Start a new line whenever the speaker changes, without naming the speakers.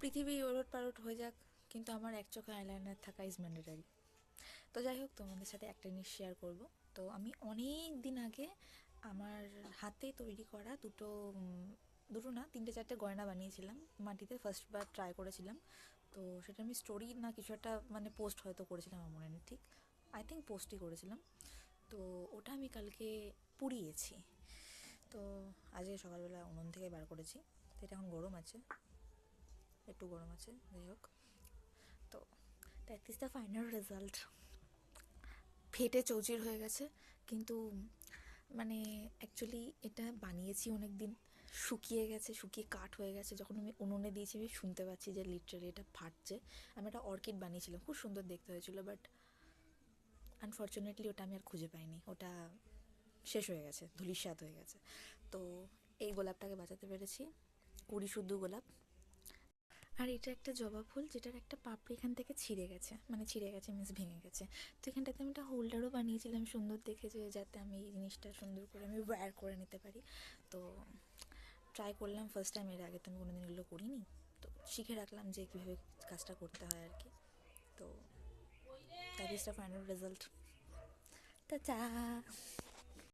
পৃথিবী ওলট পালট হয়ে যাক, কিন্তু আমার এক চোখে আইলাইনার থাকা ইজ ম্যান্ডেটারি তো যাই হোক, তোমাদের সাথে একটা জিনিস শেয়ার করব। তো আমি অনেক দিন আগে আমার হাতে তৈরি করা দুটো দুটো না, তিনটে চারটে গয়না বানিয়েছিলাম। মাটিতে ফার্স্টবার ট্রাই করেছিলাম। তো সেটা আমি স্টোরি না কিছু একটা মানে পোস্ট হয়তো করেছিলাম, আমার মনে নেই ঠিক। আই থিঙ্ক পোস্টই করেছিলাম। তো ওটা আমি কালকে পুড়িয়েছি। তো আজকে সকালবেলা উনুন থেকে বার করেছি। তো এটা এখন গরম আছে। একটু গরম আছে, যাই হোক। তো that is the final result ফেটে চৌচির হয়ে গেছে, কিন্তু মানে অ্যাকচুয়ালি এটা বানিয়েছি অনেক দিন শুকিয়ে গেছে, শুকিয়ে কাঠ হয়ে গেছে। যখন আমি উনুনে দিয়েছি, আমি শুনতে পাচ্ছি যে লিটারালি এটা ফাটছে। আমি একটা অর্কিড বানিয়েছিলাম, খুব সুন্দর দেখতে হয়েছিল বাট আনফর্চুনেটলি ওটা আমি আর খুঁজে পাইনি। ওটা শেষ হয়ে গেছে ধুলিস্বাদ হয়ে গেছে। তো এই গোলাপটাকে বাঁচাতে পেরেছি। কুড়ি শুদ্ধ গোলাপ। আর এটা একটা জবা ফুল যেটার একটা পাপড়ি এখান থেকে ছিঁড়ে গেছে। মানে ছিঁড়ে গেছে মিন্স ভেঙে গেছে। তো এখানটাতে আমি একটা হোল্ডারও বানিয়েছিলাম সুন্দর দেখে যে যাতে আমি এই জিনিসটা সুন্দর করে আমি ওয়্যার করে নিতে পারি। তো ট্রাই করলাম ফার্স্ট টাইম এর আগে তো আমি কোনোদিন এগুলো করিনি। তো শিখে রাখলাম যে কীভাবে কাজটা করতে হয় আর কি। তো that is the final result তা চা